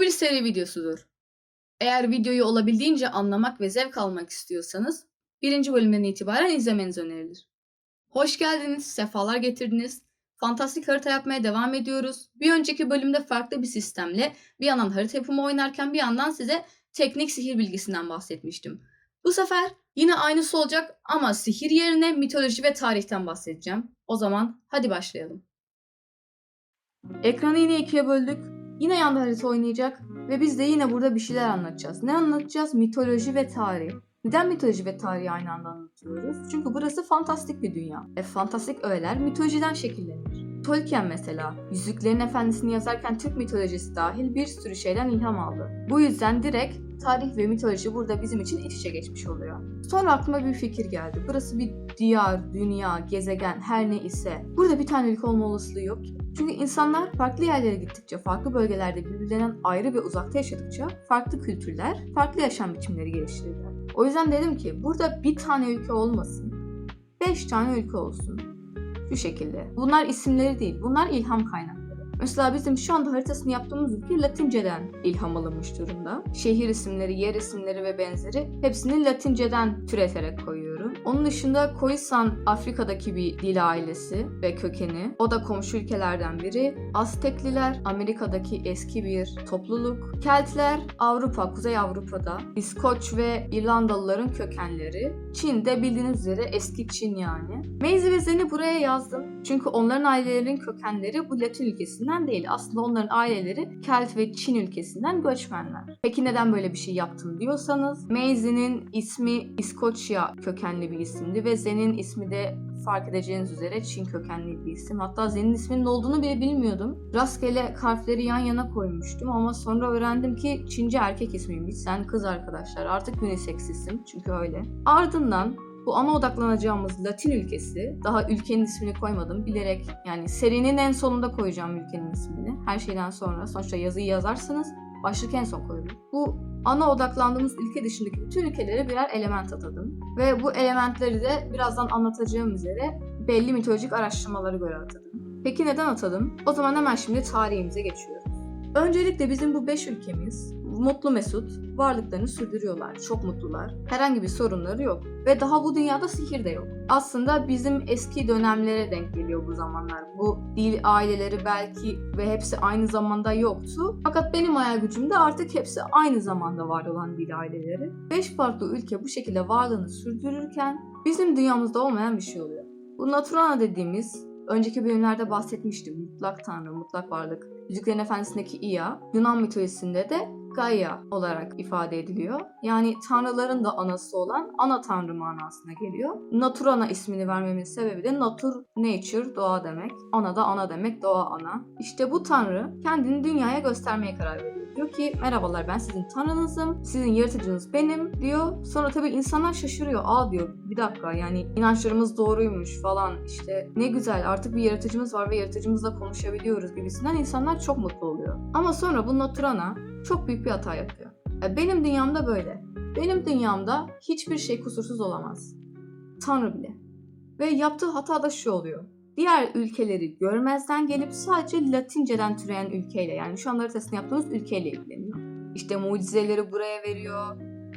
Bir seri videosudur. Eğer videoyu olabildiğince anlamak ve zevk almak istiyorsanız birinci bölümden itibaren izlemeniz önerilir. Hoş geldiniz, sefalar getirdiniz. Fantastik harita yapmaya devam ediyoruz. Bir önceki bölümde farklı bir sistemle bir yandan harita yapımı oynarken bir yandan size teknik sihir bilgisinden bahsetmiştim. Bu sefer yine aynısı olacak ama sihir yerine mitoloji ve tarihten bahsedeceğim. O zaman hadi başlayalım. Ekranı yine ikiye böldük. Yine yanda harita oynayacak ve biz de yine burada bir şeyler anlatacağız. Ne anlatacağız? Mitoloji ve tarih. Neden mitoloji ve tarihi aynı anda anlatıyoruz? Çünkü burası fantastik bir dünya. E fantastik öğeler mitolojiden şekillenir. Tolkien mesela Yüzüklerin Efendisi'ni yazarken Türk mitolojisi dahil bir sürü şeyden ilham aldı. Bu yüzden direkt tarih ve mitoloji burada bizim için iç içe geçmiş oluyor. Sonra aklıma bir fikir geldi. Burası bir diyar, dünya, gezegen her ne ise burada bir tane ülke olma olasılığı yok ki. Çünkü insanlar farklı yerlere gittikçe, farklı bölgelerde birbirlerinden ayrı ve uzakta yaşadıkça farklı kültürler, farklı yaşam biçimleri geliştirirler. O yüzden dedim ki burada bir tane ülke olmasın, beş tane ülke olsun. Şu şekilde. Bunlar isimleri değil, bunlar ilham kaynakları. Mesela bizim şu anda haritasını yaptığımız ülke Latinceden ilham alınmış durumda. Şehir isimleri, yer isimleri ve benzeri hepsini Latinceden türeterek koyuyorum. Onun dışında Khoisan Afrika'daki bir dil ailesi ve kökeni. O da komşu ülkelerden biri. Aztekliler Amerika'daki eski bir topluluk. Keltler Avrupa, Kuzey Avrupa'da. İskoç ve İrlandalıların kökenleri. Çin'de bildiğiniz üzere eski Çin yani. Maisie ve Zen'i buraya yazdım. Çünkü onların ailelerinin kökenleri bu Latin ülkesinden değil. Aslında onların aileleri Kelt ve Çin ülkesinden göçmenler. Peki neden böyle bir şey yaptım diyorsanız Maisie'nin ismi İskoçya kökenli bir isimdi ve Zen'in ismi de fark edeceğiniz üzere Çin kökenli bir isim. Hatta Zen'in isminin olduğunu bile bilmiyordum. Rastgele harfleri yan yana koymuştum ama sonra öğrendim ki Çince erkek ismiymiş. Sen kız arkadaşlar. Artık unisex isim çünkü öyle. Ardından bu ana odaklanacağımız Latin ülkesi, daha ülkenin ismini koymadım bilerek yani serinin en sonunda koyacağım ülkenin ismini. Her şeyden sonra sonuçta yazıyı yazarsanız başlık en son koyulur. Bu ana odaklandığımız ülke dışındaki bütün ülkelere birer element atadım. Ve bu elementleri de birazdan anlatacağım üzere belli mitolojik araştırmalara göre atadım. Peki neden atadım? O zaman hemen şimdi tarihimize geçiyoruz. Öncelikle bizim bu 5 ülkemiz mutlu mesut varlıklarını sürdürüyorlar. Çok mutlular. Herhangi bir sorunları yok. Ve daha bu dünyada sihir de yok. Aslında bizim eski dönemlere denk geliyor bu zamanlar. Bu dil aileleri belki ve hepsi aynı zamanda yoktu. Fakat benim hayal gücümde artık hepsi aynı zamanda var olan dil aileleri. 5 farklı ülke bu şekilde varlığını sürdürürken bizim dünyamızda olmayan bir şey oluyor. Bu Naturana dediğimiz önceki bölümlerde bahsetmiştim. Mutlak tanrı, mutlak varlık. Yüzüklerin Efendisi'ndeki Ea, Yunan mitolojisinde de Gaia olarak ifade ediliyor. Yani tanrıların da anası olan ana tanrı manasına geliyor. Naturana ismini vermemin sebebi de natur, nature, doğa demek. Ana da ana demek, doğa ana. İşte bu tanrı kendini dünyaya göstermeye karar veriyor. Diyor ki merhabalar ben sizin tanrınızım, sizin yaratıcınız benim diyor. Sonra tabii insanlar şaşırıyor. Aa diyor bir dakika yani inançlarımız doğruymuş falan işte ne güzel artık bir yaratıcımız var ve yaratıcımızla konuşabiliyoruz gibisinden insanlar çok mutlu oluyor. Ama sonra bu Naturana çok büyük bir hata yapıyor. E, Benim dünyamda böyle. Benim dünyamda hiçbir şey kusursuz olamaz. Tanrı bile. Ve yaptığı hata da şu oluyor. Diğer ülkeleri görmezden gelip sadece Latinceden türeyen ülkeyle yani şu an haritasını yaptığımız ülkeyle ilgileniyor. İşte mucizeleri buraya veriyor,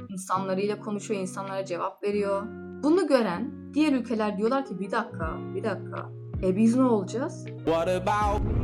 insanlarıyla konuşuyor, insanlara cevap veriyor. Bunu gören diğer ülkeler diyorlar ki bir dakika, bir dakika. E biz ne olacağız? What about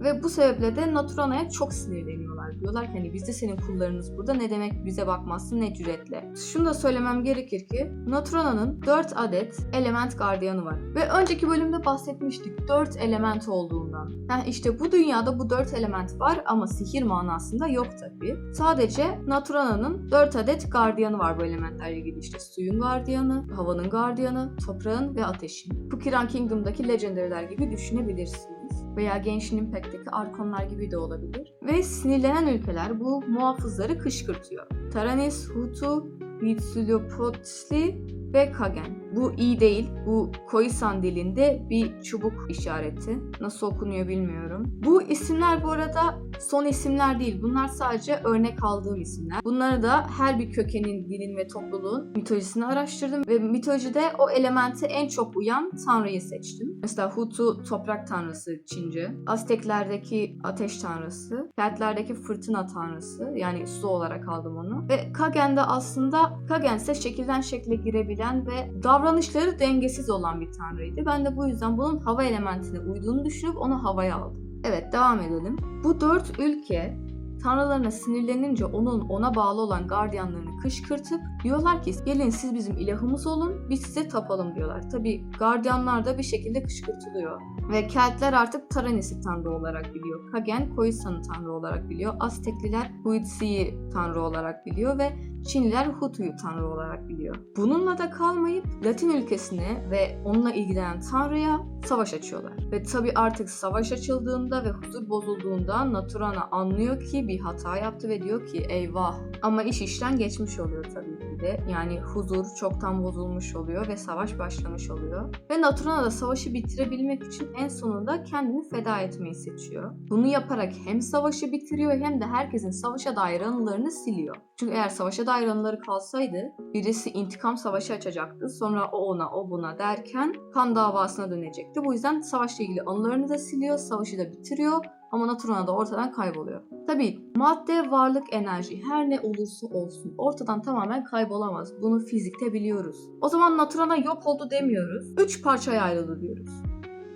Ve bu sebeple de Naturana'ya çok sinirleniyorlar. Diyorlar ki hani biz de senin kullarınız burada ne demek bize bakmazsın ne cüretle. Şunu da söylemem gerekir ki Naturana'nın 4 adet element gardiyanı var. Ve önceki bölümde bahsetmiştik 4 element olduğundan. Yani işte bu dünyada bu 4 element var ama sihir manasında yok tabii. Sadece Naturana'nın 4 adet gardiyanı var bu elementlerle ilgili işte suyun gardiyanı, havanın gardiyanı, toprağın ve ateşin. Pukiran Kingdom'daki legendary'ler gibi düşünebilirsiniz veya Genshin Impact'teki Arkonlar gibi de olabilir. Ve sinirlenen ülkeler bu muhafızları kışkırtıyor. Taranis, Hutu, Mitsulopotli ve Kagen. Bu iyi değil. Bu Koisan dilinde bir çubuk işareti. Nasıl okunuyor bilmiyorum. Bu isimler bu arada son isimler değil. Bunlar sadece örnek aldığım isimler. Bunları da her bir kökenin, dilin ve topluluğun mitolojisini araştırdım ve mitolojide o elemente en çok uyan tanrıyı seçtim. Mesela Hutu toprak tanrısı Çince, Azteklerdeki ateş tanrısı, Keltlerdeki fırtına tanrısı yani su olarak aldım onu. Ve Kagen de aslında Kagen ise şekilden şekle girebilen ve davranışları dengesiz olan bir tanrıydı. Ben de bu yüzden bunun hava elementine uyduğunu düşünüp onu havaya aldım. Evet devam edelim. Bu dört ülke tanrılarına sinirlenince onun ona bağlı olan gardiyanlarını kışkırtıp diyorlar ki gelin siz bizim ilahımız olun biz size tapalım diyorlar. Tabi gardiyanlar da bir şekilde kışkırtılıyor. Ve Keltler artık Taranis'i tanrı olarak biliyor. Kagen Koisan'ı tanrı olarak biliyor. Aztekliler Huitsi'yi tanrı olarak biliyor ve Çinliler Hutu'yu tanrı olarak biliyor. Bununla da kalmayıp Latin ülkesine ve onunla ilgilenen tanrıya savaş açıyorlar. Ve tabi artık savaş açıldığında ve huzur bozulduğunda Naturana anlıyor ki bir hata yaptı ve diyor ki eyvah. Ama iş işten geçmiş oluyor tabii ki de. Yani huzur çoktan bozulmuş oluyor ve savaş başlamış oluyor. Ve Naturana da savaşı bitirebilmek için en sonunda kendini feda etmeyi seçiyor. Bunu yaparak hem savaşı bitiriyor hem de herkesin savaşa dair anılarını siliyor. Çünkü eğer savaşa dair anıları kalsaydı birisi intikam savaşı açacaktı. Sonra o ona o buna derken kan davasına dönecekti. Bu yüzden savaşla ilgili anılarını da siliyor, savaşı da bitiriyor ama Naturana da ortadan kayboluyor. Tabi madde, varlık, enerji her ne olursa olsun ortadan tamamen kaybolamaz. Bunu fizikte biliyoruz. O zaman Naturana yok oldu demiyoruz. Üç parçaya ayrıldı diyoruz.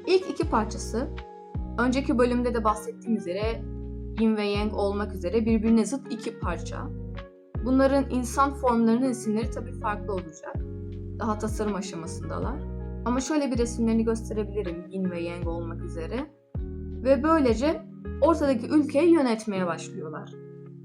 İlk iki parçası önceki bölümde de bahsettiğim üzere Yin ve Yang olmak üzere birbirine zıt iki parça. Bunların insan formlarının isimleri tabii farklı olacak. Daha tasarım aşamasındalar. Ama şöyle bir resimlerini gösterebilirim Yin ve Yang olmak üzere. Ve böylece ortadaki ülkeyi yönetmeye başlıyorlar.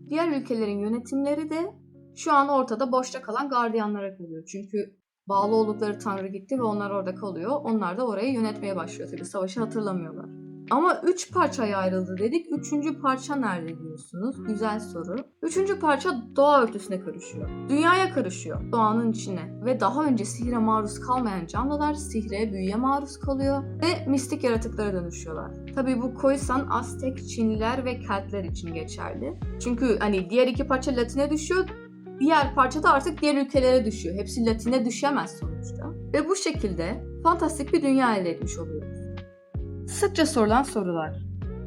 Diğer ülkelerin yönetimleri de şu an ortada boşta kalan gardiyanlara kalıyor. Çünkü bağlı oldukları tanrı gitti ve onlar orada kalıyor. Onlar da orayı yönetmeye başlıyor. Tabii savaşı hatırlamıyorlar. Ama üç parçaya ayrıldı dedik. Üçüncü parça nerede diyorsunuz? Güzel soru. Üçüncü parça doğa örtüsüne karışıyor. Dünyaya karışıyor. Doğanın içine. Ve daha önce sihre maruz kalmayan canlılar sihre, büyüye maruz kalıyor. Ve mistik yaratıklara dönüşüyorlar. Tabii bu Khoisan, Aztek, Çinliler ve Keltler için geçerli. Çünkü hani diğer iki parça Latin'e düşüyor. Diğer parça da artık diğer ülkelere düşüyor. Hepsi Latin'e düşemez sonuçta. Ve bu şekilde fantastik bir dünya elde etmiş oluyoruz. Sıkça sorulan sorular.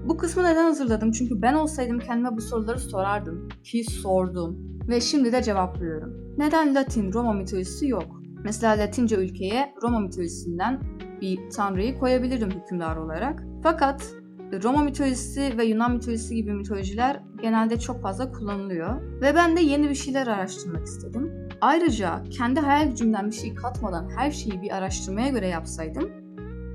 Bu kısmı neden hazırladım? Çünkü ben olsaydım kendime bu soruları sorardım. Ki sordum. Ve şimdi de cevaplıyorum. Neden Latin Roma mitolojisi yok? Mesela Latince ülkeye Roma mitolojisinden bir tanrıyı koyabilirim hükümdar olarak. Fakat Roma mitolojisi ve Yunan mitolojisi gibi mitolojiler genelde çok fazla kullanılıyor. Ve ben de yeni bir şeyler araştırmak istedim. Ayrıca kendi hayal gücümden bir şey katmadan her şeyi bir araştırmaya göre yapsaydım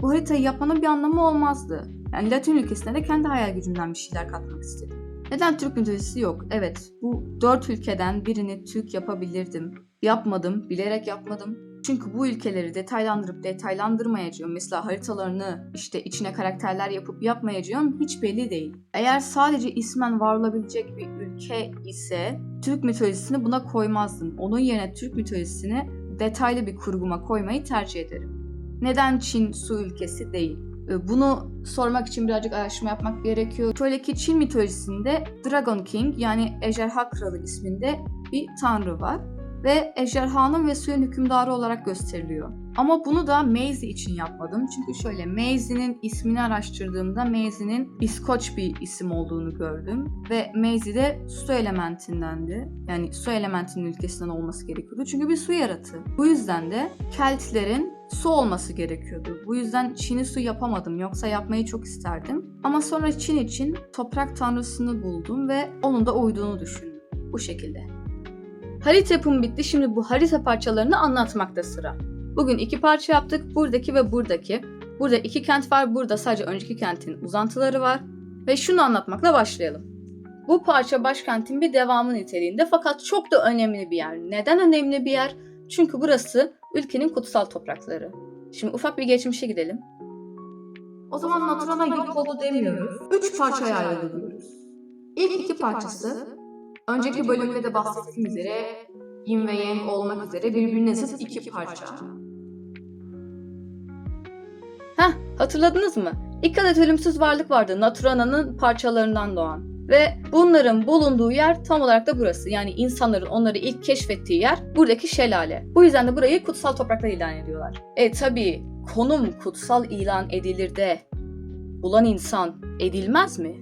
bu haritayı yapmanın bir anlamı olmazdı. Yani Latin ülkesine de kendi hayal gücümden bir şeyler katmak istedim. Neden Türk mitolojisi yok? Evet, bu dört ülkeden birini Türk yapabilirdim. Yapmadım, bilerek yapmadım. Çünkü bu ülkeleri detaylandırıp detaylandırmayacağım, mesela haritalarını işte içine karakterler yapıp yapmayacağım hiç belli değil. Eğer sadece ismen var olabilecek bir ülke ise Türk mitolojisini buna koymazdım. Onun yerine Türk mitolojisini detaylı bir kurguma koymayı tercih ederim. Neden Çin su ülkesi değil? Ee, Bunu sormak için birazcık araştırma yapmak gerekiyor. Şöyle ki Çin mitolojisinde Dragon King yani Ejderha Kralı isminde bir tanrı var. Ve ejderhanın ve suyun hükümdarı olarak gösteriliyor. Ama bunu da Maisie için yapmadım. Çünkü şöyle Maisie'nin ismini araştırdığımda Maisie'nin İskoç bir isim olduğunu gördüm. Ve Maisie de su elementindendi. Yani su elementinin ülkesinden olması gerekiyordu. Çünkü bir su yaratığı. Bu yüzden de Keltlerin su olması gerekiyordu. Bu yüzden Çin'i su yapamadım. Yoksa yapmayı çok isterdim. Ama sonra Çin için toprak tanrısını buldum ve onun da uyduğunu düşündüm. Bu şekilde. Harita yapımı bitti. Şimdi bu harita parçalarını anlatmakta sıra. Bugün iki parça yaptık. Buradaki ve buradaki. Burada iki kent var. Burada sadece önceki kentin uzantıları var. Ve şunu anlatmakla başlayalım. Bu parça başkentin bir devamı niteliğinde fakat çok da önemli bir yer. Neden önemli bir yer? Çünkü burası ülkenin kutsal toprakları. Şimdi ufak bir geçmişe gidelim. O zaman Naturana yok oldu demiyoruz. Üç parçaya ayrıldı diyoruz. İlk iki parçası önceki bölümde de bahsettiğim üzere yin ve yang olmak üzere birbirine zıt iki parça. Heh, hatırladınız mı? İki adet ölümsüz varlık vardı Naturana'nın parçalarından doğan. Ve bunların bulunduğu yer tam olarak da burası. Yani insanların onları ilk keşfettiği yer buradaki şelale. Bu yüzden de burayı kutsal topraklar ilan ediyorlar. E tabi konum kutsal ilan edilir de bulan insan edilmez mi?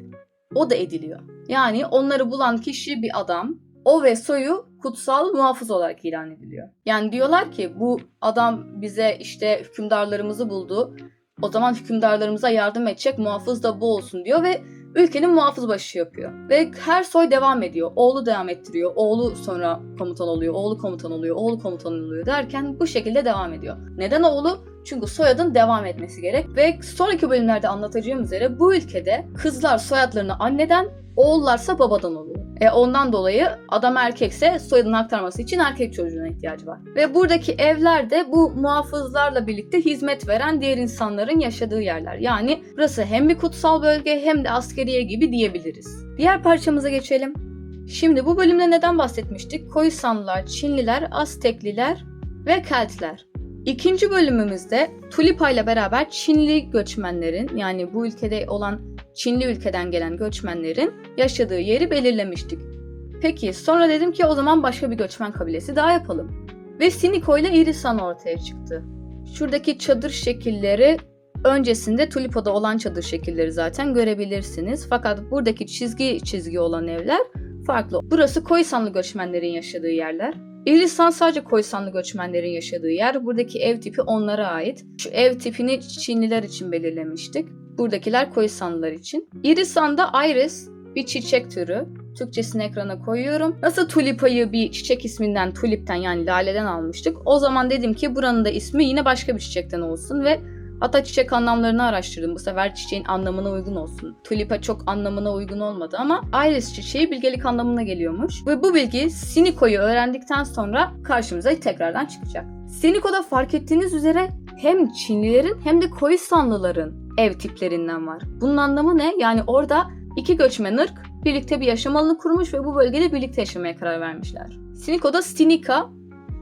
O da ediliyor. Yani onları bulan kişi bir adam. O ve soyu kutsal muhafız olarak ilan ediliyor. Yani diyorlar ki bu adam bize işte hükümdarlarımızı buldu. O zaman hükümdarlarımıza yardım edecek muhafız da bu olsun diyor ve ülkenin muhafız başı yapıyor. Ve her soy devam ediyor. Oğlu devam ettiriyor. Oğlu sonra komutan oluyor. Oğlu komutan oluyor. Oğlu komutan oluyor derken bu şekilde devam ediyor. Neden oğlu? Çünkü soyadın devam etmesi gerek. Ve sonraki bölümlerde anlatacağım üzere bu ülkede kızlar soyadlarını anneden, oğullarsa babadan oluyor. E ondan dolayı adam erkekse soyadını aktarması için erkek çocuğuna ihtiyacı var. Ve buradaki evler de bu muhafızlarla birlikte hizmet veren diğer insanların yaşadığı yerler. Yani burası hem bir kutsal bölge hem de askeriye gibi diyebiliriz. Diğer parçamıza geçelim. Şimdi bu bölümde neden bahsetmiştik? Koysanlılar, Çinliler, Aztekliler ve Keltler. İkinci bölümümüzde Tulipa ile beraber Çinli göçmenlerin yani bu ülkede olan Çinli ülkeden gelen göçmenlerin yaşadığı yeri belirlemiştik. Peki sonra dedim ki o zaman başka bir göçmen kabilesi daha yapalım. Ve Siniko ile Irisan ortaya çıktı. Şuradaki çadır şekilleri öncesinde Tulipa'da olan çadır şekilleri zaten görebilirsiniz. Fakat buradaki çizgi çizgi olan evler farklı. Burası Koysanlı göçmenlerin yaşadığı yerler. İristan sadece Koysanlı göçmenlerin yaşadığı yer. Buradaki ev tipi onlara ait. Şu ev tipini Çinliler için belirlemiştik. Buradakiler Koysanlılar için. İrisan'da iris bir çiçek türü. Türkçesini ekrana koyuyorum. Nasıl tulipayı bir çiçek isminden, tulipten yani laleden almıştık. O zaman dedim ki buranın da ismi yine başka bir çiçekten olsun ve hatta çiçek anlamlarını araştırdım. Bu sefer çiçeğin anlamına uygun olsun. Tulipa çok anlamına uygun olmadı ama iris çiçeği bilgelik anlamına geliyormuş. Ve bu bilgi Siniko'yu öğrendikten sonra karşımıza tekrardan çıkacak. Siniko'da fark ettiğiniz üzere hem Çinlilerin hem de Koisanlıların ev tiplerinden var. Bunun anlamı ne? Yani orada iki göçmen ırk birlikte bir yaşam alanı kurmuş ve bu bölgede birlikte yaşamaya karar vermişler. Siniko'da Sinika,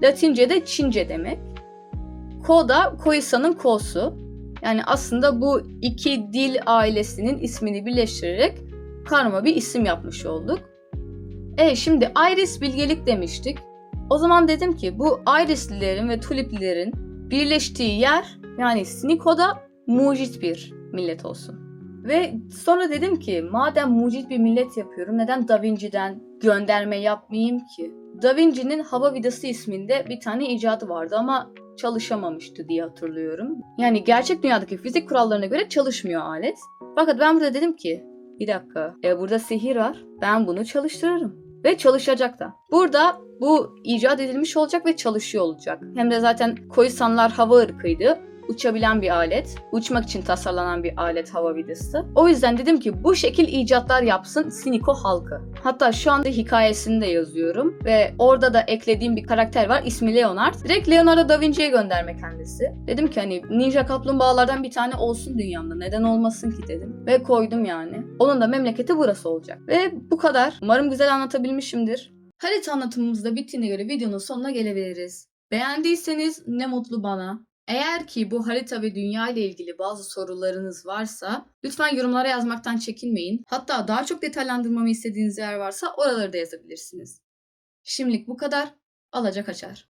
Latince'de Çince demek. Ko da Koisa'nın Ko'su. Yani aslında bu iki dil ailesinin ismini birleştirerek karma bir isim yapmış olduk. E şimdi Iris bilgelik demiştik. O zaman dedim ki bu Irislilerin ve Tuliplilerin birleştiği yer yani Siniko'da mucit bir millet olsun. Ve sonra dedim ki madem mucit bir millet yapıyorum neden Da Vinci'den gönderme yapmayayım ki? Da Vinci'nin hava vidası isminde bir tane icadı vardı ama çalışamamıştı diye hatırlıyorum. Yani gerçek dünyadaki fizik kurallarına göre çalışmıyor alet. Fakat ben burada dedim ki bir dakika e, burada sihir var ben bunu çalıştırırım. Ve çalışacak da. Burada bu icat edilmiş olacak ve çalışıyor olacak. Hem de zaten Koysanlar hava ırkıydı uçabilen bir alet. Uçmak için tasarlanan bir alet hava vidası. O yüzden dedim ki bu şekil icatlar yapsın Siniko halkı. Hatta şu anda hikayesini de yazıyorum ve orada da eklediğim bir karakter var ismi Leonard. Direkt Leonardo da Vinci'ye gönderme kendisi. Dedim ki hani ninja kaplumbağalardan bir tane olsun dünyamda neden olmasın ki dedim. Ve koydum yani. Onun da memleketi burası olacak. Ve bu kadar. Umarım güzel anlatabilmişimdir. Harita anlatımımız da bittiğine göre videonun sonuna gelebiliriz. Beğendiyseniz ne mutlu bana. Eğer ki bu harita ve dünya ile ilgili bazı sorularınız varsa lütfen yorumlara yazmaktan çekinmeyin. Hatta daha çok detaylandırmamı istediğiniz yer varsa oraları da yazabilirsiniz. Şimdilik bu kadar. Alacak açar.